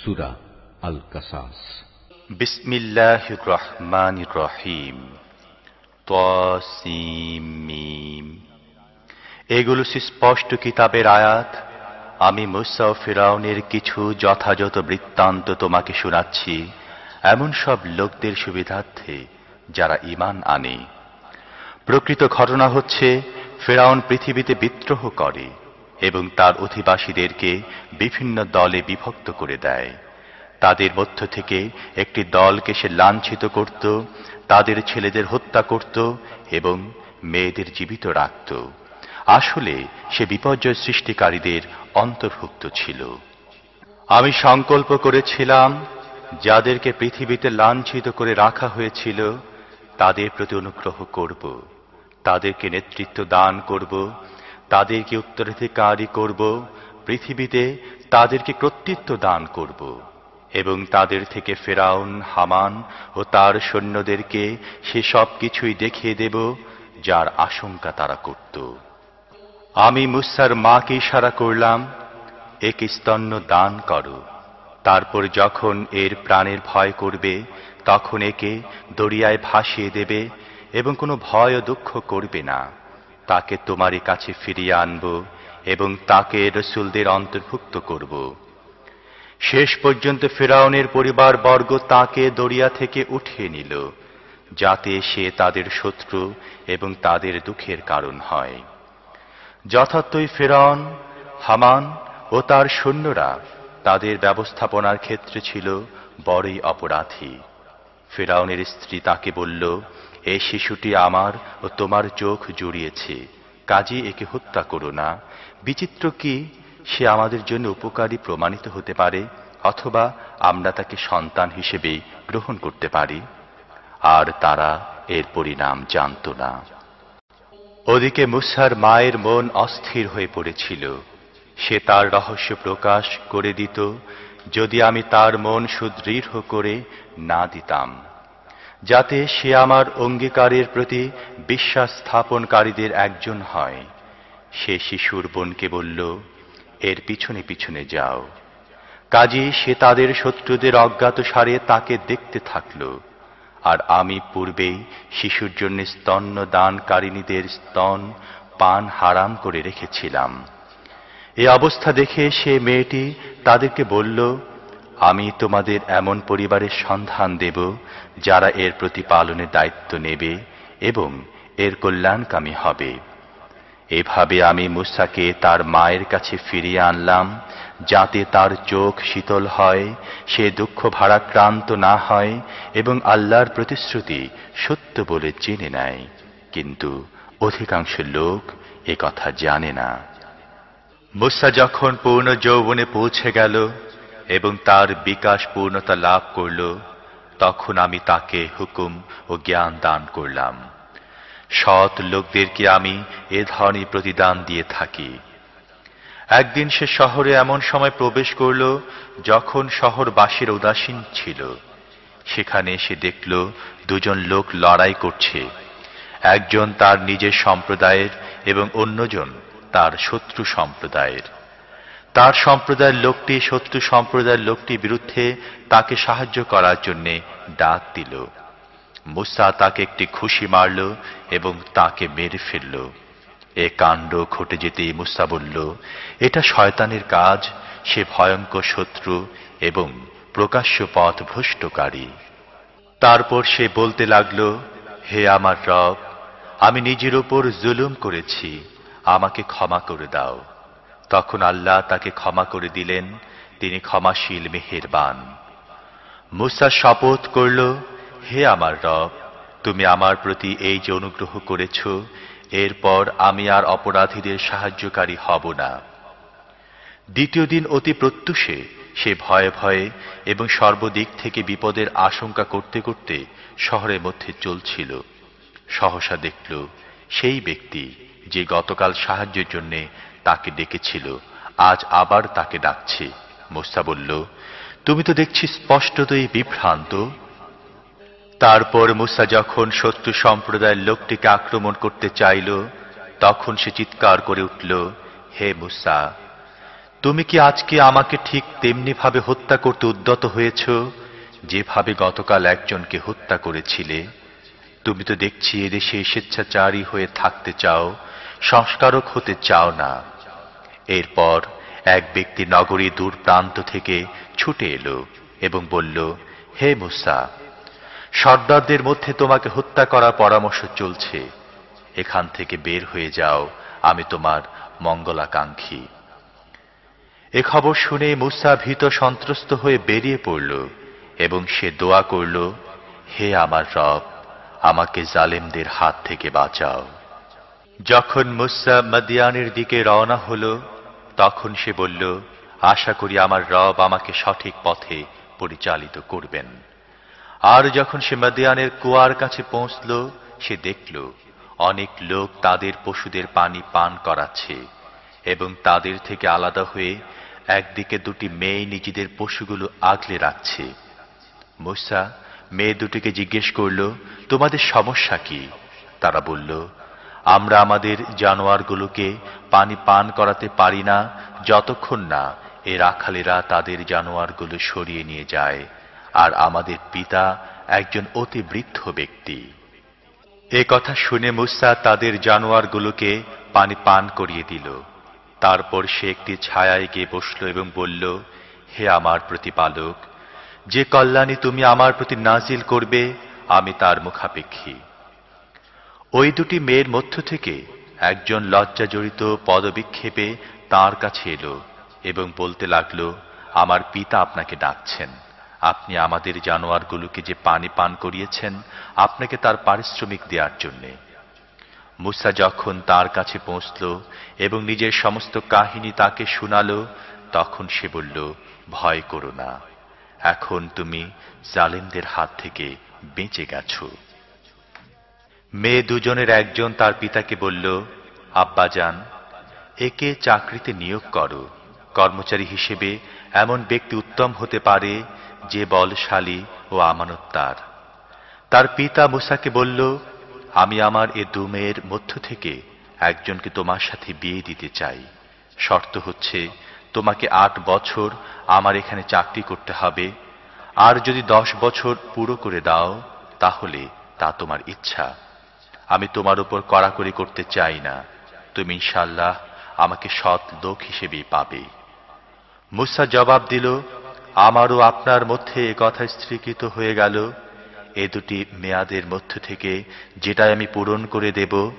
সুরা আল কাসাস বিসমিল্লাহ রহমান রহিম তসিম এগুলো সুস্পষ্ট কিতাবের আয়াত। আমি মুসা ফেরাউনের কিছু যথাযথ বৃত্তান্ত তোমাকে শোনাচ্ছি। এমন সব লোকদের সুবিধার্থে যারা ইমান আনে। প্রকৃত ঘটনা হচ্ছে, ফেরাউন পৃথিবীতে বিদ্রোহ করে। এবং তার অধিবাসীদেরকে বিভিন্ন দলে বিভক্ত করে দেয়। তাদের মধ্য থেকে একটি দলকে সে লাঞ্ছিত করত, তাদের ছেলেদের হত্যা করত এবং মেয়েদের জীবিত রাখত। আসলে সে বিপর্যয় সৃষ্টিকারীদের অন্তর্ভুক্ত ছিল। আমি সংকল্প করেছিলাম, যাদেরকে পৃথিবীতে লাঞ্ছিত করে রাখা হয়েছিল, তাদের প্রতি অনুগ্রহ করব, তাদেরকে নেতৃত্ব দান করব তাদেরকে উত্তরাধিকারী করব, পৃথিবীতে তাদেরকে কর্তৃত্ব দান করব। এবং তাদের থেকে ফেরাউন, হামান ও তার সৈন্যদেরকে সে সব কিছুই দেখিয়ে দেব, যার আশঙ্কা তারা করত। আমি মুসার মাকে ইশারা করলাম, এক স্তন্য দান করো। তারপর যখন এর প্রাণের ভয় করবে, তখন একে দরিয়ায় ভাসিয়ে দেবে এবং কোনো ভয় ও দুঃখ করবে না। তাকে তোমারই কাছে ফিরিয়ে আনব এবং তাকে রসুলদের অন্তর্ভুক্ত করব। শেষ পর্যন্ত ফেরাউনের পরিবার বর্গ তাকে দরিয়া থেকে উঠিয়ে নিল, যাতে সে তাদের শত্রু এবং তাদের দুঃখের কারণ হয়। যথার্থই ফেরাউন, হামান ও তার সৈন্যরা তাদের ব্যবস্থাপনার ক্ষেত্রে ছিল বড়ই অপরাধী। ফেরাউনের স্ত্রী তাকে বলল এই শিশুটি আমার ও তোমার চোখ জুড়িয়েছে, কাজে একে হত্যা করো না। বিচিত্র কি সে আমাদের জন্য উপকারী প্রমাণিত হতে পারে, অথবা আমরা তাকে সন্তান হিসেবে গ্রহণ করতে পারি? আর তারা এর পরিণাম জানত না। ওদিকে মুসার মায়ের মন অস্থির হয়ে পড়েছিল। সে তার রহস্য প্রকাশ করে দিত, যদি আমি তার মন সুদৃঢ় করে না দিতাম যাতে সে আমার অঙ্গীকারের প্রতি বিশ্বাস স্থাপনকারীদের একজন হয়। সে শিশুর বোনকে বলল, এর পিছনে পিছনে যাও। কাজী সে তাদের শত্রুদের অজ্ঞাত সারে তাকে দেখতে থাকল, আর আমি পূর্বেই শিশুর জন্য স্তন্য দানকারিণীদের স্তন পান হারাম করে রেখেছিলাম। এ অবস্থা দেখে সে মেয়েটি তাদেরকে বলল আমি তোমাদের এমন পরিবারের সন্ধান দেব, যারা এর প্রতিপালনের দায়িত্ব নেবে এবং এর কল্যাণকামী হবে। এভাবে আমি মুসাকে তার মায়ের কাছে ফিরিয়ে আনলাম, যাতে তার চোখ শীতল হয়, সে দুঃখ ভারাক্রান্ত না হয় এবং আল্লাহর প্রতিশ্রুতি সত্য বলে জেনে নেয়। কিন্তু অধিকাংশ লোক এ কথা জানে না। মুসা যখন পূর্ণ যৌবনে পৌঁছে গেল এবং তার বিকাশ পূর্ণতা লাভ করল, তখন আমি তাকে হুকুম ও জ্ঞান দান করলাম। সৎ লোকদেরকে আমি এ ধরনের প্রতিদান দিয়ে থাকি। একদিন সে শহরে এমন সময় প্রবেশ করল, যখন শহরবাসীর উদাসীন ছিল। সেখানে সে দেখল, দুজন লোক লড়াই করছে। একজন তার নিজের সম্প্রদায়ের এবং অন্যজন তার শত্রু সম্প্রদায়ের। তার সম্প্রদায়ের লোকটি, শত্রু সম্প্রদায়ের লোকটি বিরুদ্ধে তাকে সাহায্য করার জন্য ডাক দিল। মুসা তাকে একটি খুশি মারল এবং তাকে মেরে ফেলল। এ কাণ্ড ঘটে যেতেই মুসা বলল, এটা শয়তানের কাজ, সে ভয়ঙ্কর শত্রু এবং প্রকাশ্য পথ ভ্রষ্টকারী। তারপর সে বলতে লাগল, হে আমার রব, আমি নিজের ওপর জুলুম করেছি, আমাকে ক্ষমা করে দাও। তখন আল্লাহ তাকে ক্ষমা করে দিলেন, তিনি ক্ষমাশীল মেহেরবান। মুসা শপথ করল, হে আমার রব, তুমি আমার প্রতি এই যে অনুগ্রহ করেছ, এরপর আমি আর অপরাধীদের সাহায্যকারী হব না। দ্বিতীয় দিন অতি প্রত্যুষে সে ভয়ে ভয়ে এবং সর্বদিক থেকে বিপদের আশঙ্কা করতে করতে শহরের মধ্যে চলছিল। সহসা দেখল, সেই ব্যক্তি যে গতকাল সাহায্যের জন্যে তাকে ডেকেছিল, আজ আবার তাকে ডাকছে। মোস্তা বলল, তুমি তো দেখছি স্পষ্টতই বিভ্রান্ত। তারপর মুসা যখন শত্রু সম্প্রদায়ের লোকটিকে আক্রমণ করতে চাইল, তখন সে চিৎকার করে উঠল, হে মুসা, তুমি কি আজকে আমাকে ঠিক তেমনি ভাবে হত্যা করতে উদ্যত হয়েছ, যেভাবে গতকাল একজনকে হত্যা করেছিলে? তুমি তো দেখছি এদেশে স্বেচ্ছাচারী হয়ে থাকতে চাও সংস্কারক হতে চাও না। এরপর এক ব্যক্তি নগরী দূর প্রান্ত থেকে ছুটে এলো এবং বলল, হে মুসা, সর্দারদের মধ্যে তোমাকে হত্যা করার পরামর্শ চলছে। এখান থেকে বের হয়ে যাও, আমি তোমার মঙ্গলাকাঙ্ক্ষী। এ খবর শুনে মুসা ভীত সন্ত্রস্ত হয়ে বেরিয়ে পড়ল এবং সে দোয়া করল, হে আমার রব, আমাকে জালেমদের হাত থেকে বাঁচাও। যখন মুসা মাদিয়ানের দিকে রওনা হল, তখন সে বলল, আশা করি আমার রব আমাকে সঠিক পথে পরিচালিত করবেন। আর যখন সে মাদিয়ানের কুয়ার কাছে পৌঁছল, সে দেখল, অনেক লোক তাদের পশুদের পানি পান করাচ্ছে এবং তাদের থেকে আলাদা হয়ে একদিকে দুটি মেয়ে নিজেদের পশুগুলো আগলে রাখছে। মুসা মেয়ে দুটিকে জিজ্ঞেস করল, তোমাদের সমস্যা কি? তারা বলল আমরা আমাদের জানোয়ারগুলোকে পানি পান করাতে পারি না, যতক্ষণ না এ রাখালেরা তাদের জানোয়ারগুলো সরিয়ে নিয়ে যায়। আর আমাদের পিতা একজন অতি বৃদ্ধ ব্যক্তি। এ কথা শুনে মুসা তাদের জানোয়ারগুলোকে পানি পান করিয়ে দিল। তারপর সে একটি ছায়ায় গিয়ে বসল এবং বলল, হে আমার প্রতিপালক, যে কল্যাণী তুমি আমার প্রতি নাজিল করবে, আমি তার মুখাপেক্ষী। ওই দুটি মেয়ের মধ্য থেকে একজন লজ্জাজড়িত পদবিক্ষেপে তার কাছে এলো এবং বলতে লাগল, আমার পিতা আপনাকে ডাকছেন। আপনি আমাদের জানোয়ারগুলোকে যে পানি পান করিয়েছেন, আপনাকে তার পারিশ্রমিক দেওয়ার জন্যে। মুসা যখন তার কাছে পৌঁছল এবং নিজের সমস্ত কাহিনী তাকে শুনালো, তখন সে বলল, ভয় করো না। এখন তুমি জালেমদের হাত থেকে বেঁচে গেছ। মেয়ে দুজনের একজন তার পিতাকে বলল আব্বাজান একে চাকরিতে নিয়োগ করো। কর্মচারী হিসেবে এমন ব্যক্তি উত্তম হতে পারে যে বলশালী ও আমানতদার। তার পিতা মুসাকে বলল, আমি আমার এ দু মেয়ের মধ্য থেকে একজনকে তোমার সাথে বিয়ে দিতে চাই। শর্ত হচ্ছে, তোমাকে আট বছর আমার এখানে চাকরি করতে হবে। আর যদি দশ বছর পুরো করে দাও, তাহলে তা তোমার ইচ্ছা। আমি তোমার উপর কড়াকড়ি করতে চাই না। তুমি ইনশাল্লাহ আমাকে সৎ লোক হিসেবে পাবে। মুসা জবাব দিল, আমারও আপনার মধ্যে এ কথা স্ত্রীকৃত হয়ে গেল। এ দুটি মেয়াদের মধ্য থেকে যেটাই আমি পূরণ করে দেব,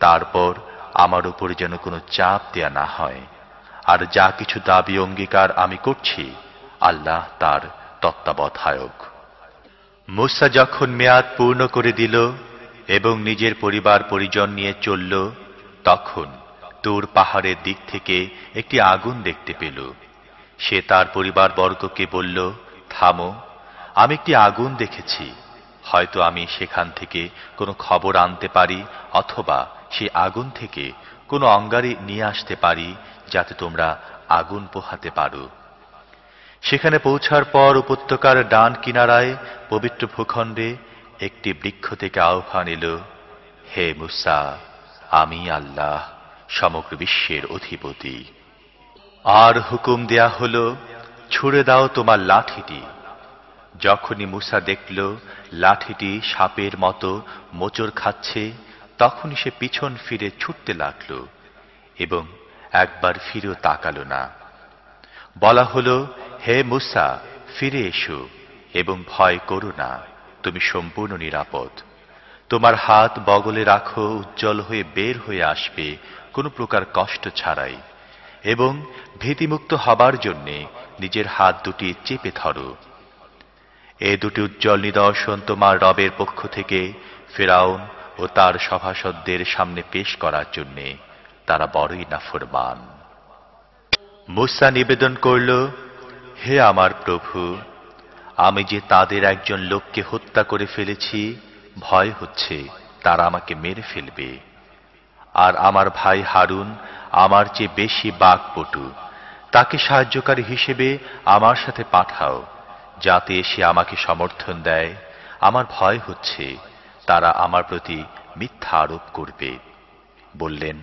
তারপর আমার উপর যেন কোনো চাপ দেয়া না হয়। আর যা কিছু দাবি অঙ্গীকার আমি করছি, আল্লাহ তার তত্ত্বাবধায়ক। মুসা যখন মেয়াদ পূর্ণ করে দিল এবং নিজের পরিবার পরিজন নিয়ে চলল, তখন তোর পাহাড়ের দিক থেকে একটি আগুন দেখতে পেল। সে তার পরিবারবর্গকে বলল, থামো, আমি একটি আগুন দেখেছি। হয়তো আমি সেখান থেকে কোনো খবর আনতে পারি অথবা সে আগুন থেকে কোনো অঙ্গারি নিয়ে আসতে পারি যাতে তোমরা আগুন পোহাতে পারো। সেখানে পৌঁছার পর উপত্যকার ডান কিনারায় পবিত্র ভূখণ্ডে একটি বৃক্ষ থেকে আহ্বান এলো, হে মুসা, আমি আল্লাহ, সমগ্র বিশ্বের অধিপতি। আর হুকুম দেয়া হল, ছুড়ে দাও তোমার লাঠিটি। যখনই মুসা দেখল লাঠিটি সাপের মতো মোচড় খাচ্ছে, তখনই সে পিছন ফিরে ছুটতে লাগল এবং একবার ফিরেও তাকালো না। বলা হল, হে মুসা, ফিরে এসো এবং ভয় করো না। তুমি সম্পূর্ণ নিরাপদ। তোমার হাত বগলে রাখো, উজ্জ্বল হয়ে বের হয়ে আসবে, কোনো প্রকার কষ্ট ছাড়াই। এবং ভীতিমুক্ত হবার জন্যে নিজের হাত দুটি চেপে ধরো। এ দুটি উজ্জ্বল নিদর্শন তোমার রবের পক্ষ থেকে ফেরাউন ও তার সভাসদদের সামনে পেশ করার জন্যে। তারা বড়ই নাফরমান। মুসা নিবেদন করল, হে আমার প্রভু আমি যে তাদের একজন লোককে হত্যা করে ফেলেছি, ভয় হচ্ছে, তারা আমাকে মেরে ফেলবে। আর আমার ভাই হারুন আমার চেয়ে বেশি বাঘপটু তাকে সাহায্যকারী হিসেবে আমার সাথে পাঠাও, যাতে সে আমাকে সমর্থন দেয়। আমার ভয় হচ্ছে, তারা আমার প্রতি মিথ্যা আরোপ করবে। বললেন,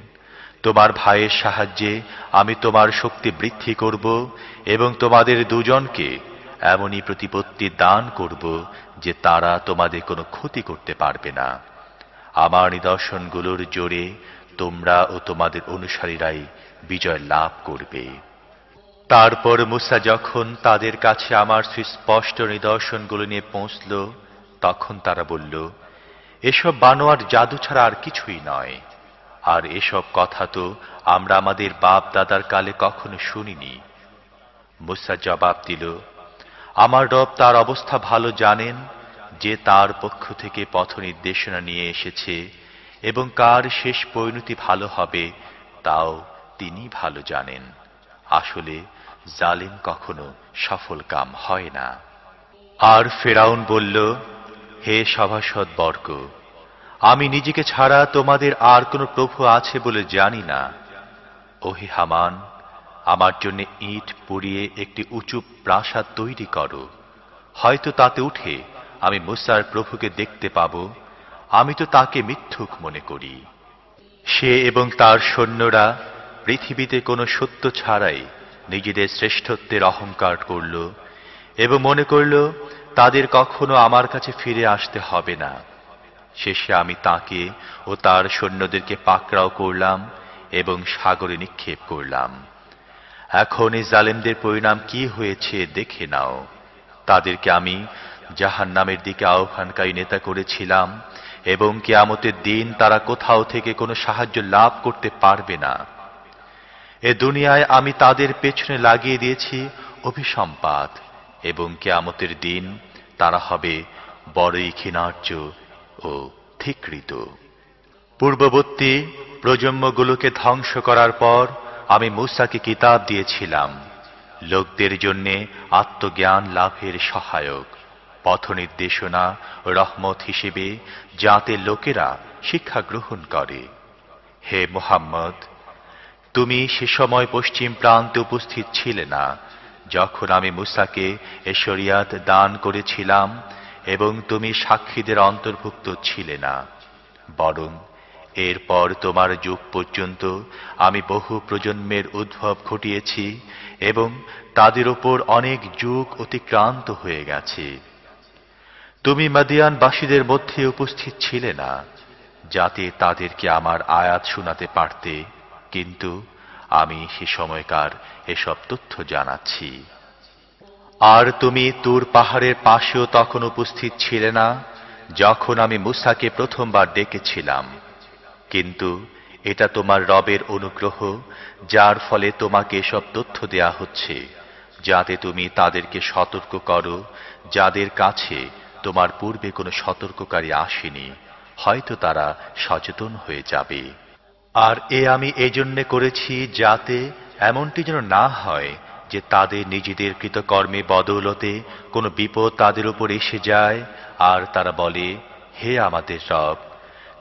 তোমার ভাইয়ের সাহায্যে আমি তোমার শক্তি বৃদ্ধি করব এবং তোমাদের দুজনকে এমনই প্রতিপত্তি দান করব যে তারা তোমাদের কোনো ক্ষতি করতে পারবে না। আমার নিদর্শনগুলোর জোরে তোমরা ও তোমাদের অনুসারীরাই বিজয় লাভ করবে। তারপর মুসা যখন তাদের কাছে আমার সুস্পষ্ট নিদর্শনগুলো নিয়ে পৌঁছল, তখন তারা বলল, এসব বানোয়ার জাদু ছাড়া আর কিছুই নয়। আর এসব কথা তো আমরা আমাদের বাপ দাদার কালে কখনো শুনিনি। মুসা জবাব দিল আমার রব তার অবস্থা ভালো জানেন, যে তার পক্ষ থেকে পথ নির্দেশনা নিয়ে এসেছে, এবং কার শেষ পরিণতি ভালো হবে, তাও তিনি ভালো জানেন। আসলে জালিম কখনো সফল কাম হয় না। আর ফেরাউন বলল, হে সভাসদ বর্গ, আমি নিজেকে ছাড়া তোমাদের আর কোনো প্রভু আছে বলে জানি না। ওহে হামান আমার জন্য ইট পুড়িয়ে একটি উঁচু প্রাসাদ তৈরি করো। হয়তো তাতে উঠে আমি মুসার প্রভুকে দেখতে পাব। আমি তো তাকে মিথ্যুক মনে করি। সে এবং তার সৈন্যরা পৃথিবীতে কোনো সত্য ছাড়াই নিজেদের শ্রেষ্ঠত্বের অহংকার করল এবং মনে করল, তাদের কখনো আমার কাছে ফিরে আসতে হবে না। শেষে আমি তাকে ও তার সৈন্যদেরকে পাকড়াও করলাম এবং সাগরে নিক্ষেপ করলাম। এখন এই জালেমদের পরিণাম কি হয়েছে দেখে নাও। তাদেরকে আমি জাহান নামের দিকে আহ্বানকারী নেতা করেছিলাম এবং কেয়ামতের দিন তারা কোথাও থেকে কোনো সাহায্য লাভ করতে পারবে না। এ দুনিয়ায় আমি তাদের পেছনে লাগিয়ে দিয়েছি অভিসম্পাত এবং কেয়ামতের দিন তারা হবে বড়ই ক্ষীণার্য ও ঠিকৃত পূর্ববর্তী প্রজন্মগুলোকে ধ্বংস করার পর আমি মুসাকে কিতাব দিয়েছিলাম। লোকদের জন্যে আত্মজ্ঞান লাভের সহায়ক। পথ নির্দেশনা, রহমত হিসেবে যাতে লোকেরা শিক্ষা গ্রহণ করে। হে মোহাম্মদ, তুমি সে সময় পশ্চিম প্রান্তে উপস্থিত ছিলে না। যখন আমি মুসাকে এ দান করেছিলাম এবং তুমি সাক্ষীদের অন্তর্ভুক্ত ছিলে না। বরং এরপর তোমার যুগ পর্যন্ত আমি বহু প্রজন্মের উদ্ভব ঘটিয়েছি এবং তাদের ওপর অনেক যুগ অতিক্রান্ত হয়ে গেছে। তুমি মাদিয়ানবাসীদের মধ্যে উপস্থিত ছিলে না, যাতে তাদেরকে আমার আয়াত শোনাতে পারতে, কিন্তু আমি সে সময়কার এসব তথ্য জানাচ্ছি। আর তুমি তুর পাহাড়ের পাশেও তখন উপস্থিত ছিলে না, যখন আমি মুসাকে প্রথমবার ডেকেছিলাম। কিন্তু এটা তোমার রবের অনুগ্রহ, যার ফলে তোমাকে এসব তথ্য দেয়া হচ্ছে, যাতে তুমি তাদেরকে সতর্ক করো, যাদের কাছে তোমার পূর্বে কোনো সতর্ককারী আসেনি, হয়তো তারা সচেতন হয়ে যাবে। আর এ আমি এজন্যে করেছি যাতে এমনটি যেন না হয় যে তাদের নিজেদের কৃতকর্মে বদৌলতে কোনো বিপদ তাদের উপর এসে যায়, আর তারা বলে, হে আমাদের রব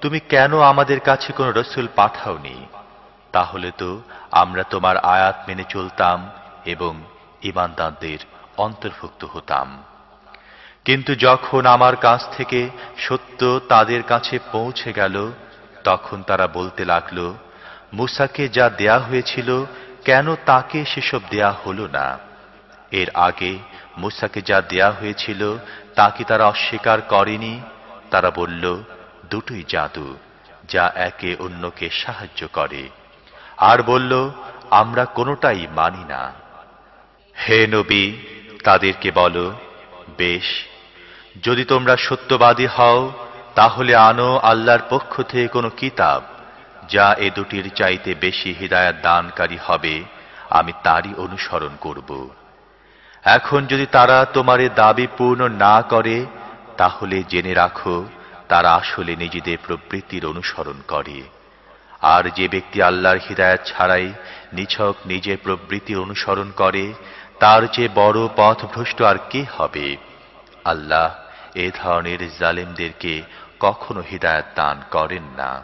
তুমি কেন আমাদের কাছে কোনো রসুল পাঠাওনি? তাহলে তো আমরা তোমার আয়াত মেনে চলতাম এবং ইমানদারদের অন্তর্ভুক্ত হতাম। কিন্তু যখন আমার কাছ থেকে সত্য তাদের কাছে পৌঁছে গেল, তখন তারা বলতে লাগল, মুসাকে যা দেয়া হয়েছিল, কেন তাকে সেসব দেয়া হলো না? এর আগে মুসাকে যা দেয়া হয়েছিল, তা কি তারা অস্বীকার করেনি? তারা বলল দুটোই জাদু, যা একে অন্যকে সাহায্য করে। আর বলল, আমরা কোনোটাই মানি না। হে নবী, তাদেরকে বলো, বেশ, যদি তোমরা সত্যবাদী হও, তাহলে আনো আল্লাহর পক্ষ থেকে কোনো কিতাব, যা এ দুটির চাইতে বেশি হৃদায়ত দানকারী হবে, আমি তারই অনুসরণ করব। এখন যদি তারা তোমার দাবি পূর্ণ না করে, তাহলে জেনে রাখো তারা আসলে নিজেদের প্রবৃত্তির অনুসরণ করে। আর যে ব্যক্তি আল্লাহর হৃদায়ত ছাড়াই নিছক নিজের প্রবৃত্তির অনুসরণ করে, তার যে বড় পথভ্রষ্ট আর কে হবে? আল্লাহ এ ধরনের জালেমদেরকে কখনো হৃদায়ত দান করেন না।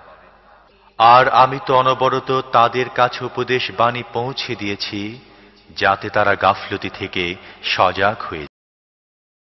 আর আমি তো অনবরত তাদের কাছে উপদেশ বাণী পৌঁছে দিয়েছি, যাতে তারা গাফলতি থেকে সজাগ হয়ে